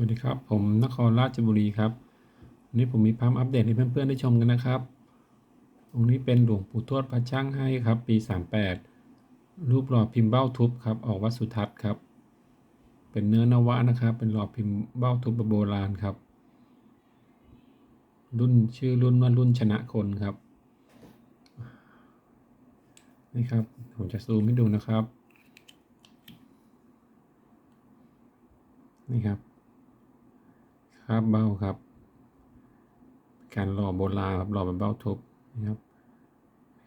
วัสดีครับ ผมนครราชบุรีครับวันนี้ผมมีภาพอัปเดตให้เพื่อนๆได้ชมกันนะครับตรงนี้เป็นหลวงปู่ทวดพระช่างให้ครับ ปี 38 รูปหล่อพิมพ์เบ้าทุบครับออกวัดสุทัศน์ครับ เป็นเนื้อนวะนะครับ เป็นหล่อพิมพ์เบ้าทุบโบราณครับ รุ่นชื่อรุ่นว่ารุ่นชนะคนครับนี่ครับผมจะซูมให้ดูนะครับนี่ครับ ครับเบ้าครับ การหล่อโบราณครับหล่อเป็นเบ้าทุบนะครับ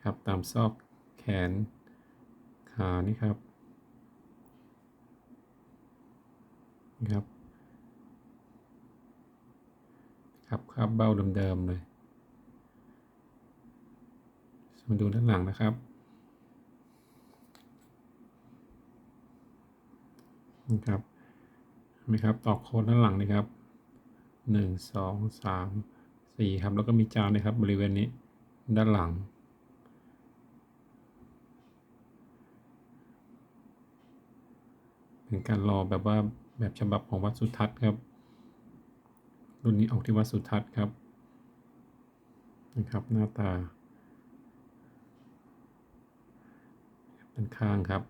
ครับตามซอกแขนขานี่ครับนี่ครับครับครับเบ้าเดิมๆเลยมาดูด้านหลังนะครับนี่ครับเห็นไหมครับตอกโคนด้านหลังนี่ครับ หนึ่งสองสามสี่ครับ แล้วก็มีจานนะครับ บริเวณนี้ด้านหลัง เป็นการรอแบบว่าแบบฉบับของวัดสุทัศน์ครับ รุ่นนี้ออกที่วัดสุทัศน์ครับนะครับหน้าตาเป็นข้างครับ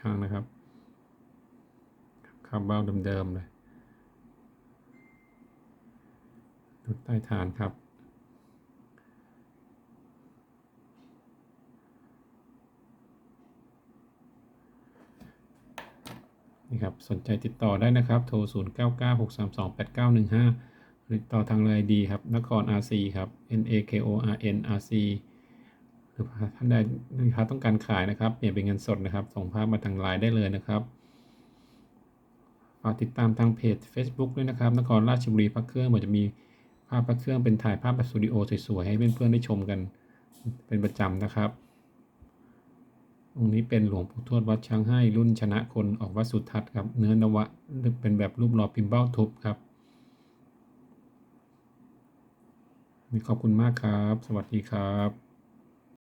ข้างนะครับ คาบเบ้าเดิมๆเลยดูใต้ฐานครับ นี่ครับ สนใจติดต่อได้นะครับ โทร 0 9 9 6 3 2 8 9 1 5 ติดต่อทางไลน์ดีครับ นคร RC ครับ N A K O R N R C หรือท่านใดลูกค้าต้องการขายนะครับ เปลี่ยนเป็นเงินสดนะครับ ส่งภาพมาทางไลน์ได้เลยนะครับ ฝากติดตามทางเพจ Facebook ด้วยนะครับนครราชบุรีพระเครื่องมันจะมีภาพพระเครื่องเป็นถ่ายภาพแบบสตูดิโอสวยๆให้เพื่อนๆได้ชมกันเป็นประจำนะครับตรงนี้เป็นหลวงปู่ทวดวัดช้างให้รุ่นชนะคนออกวัดสุทัศน์ครับ เนื้อนวะเป็นแบบรูปหล่อพิมพ์เบ้าทุบครับนี่ขอบคุณมากครับ สวัสดีครับ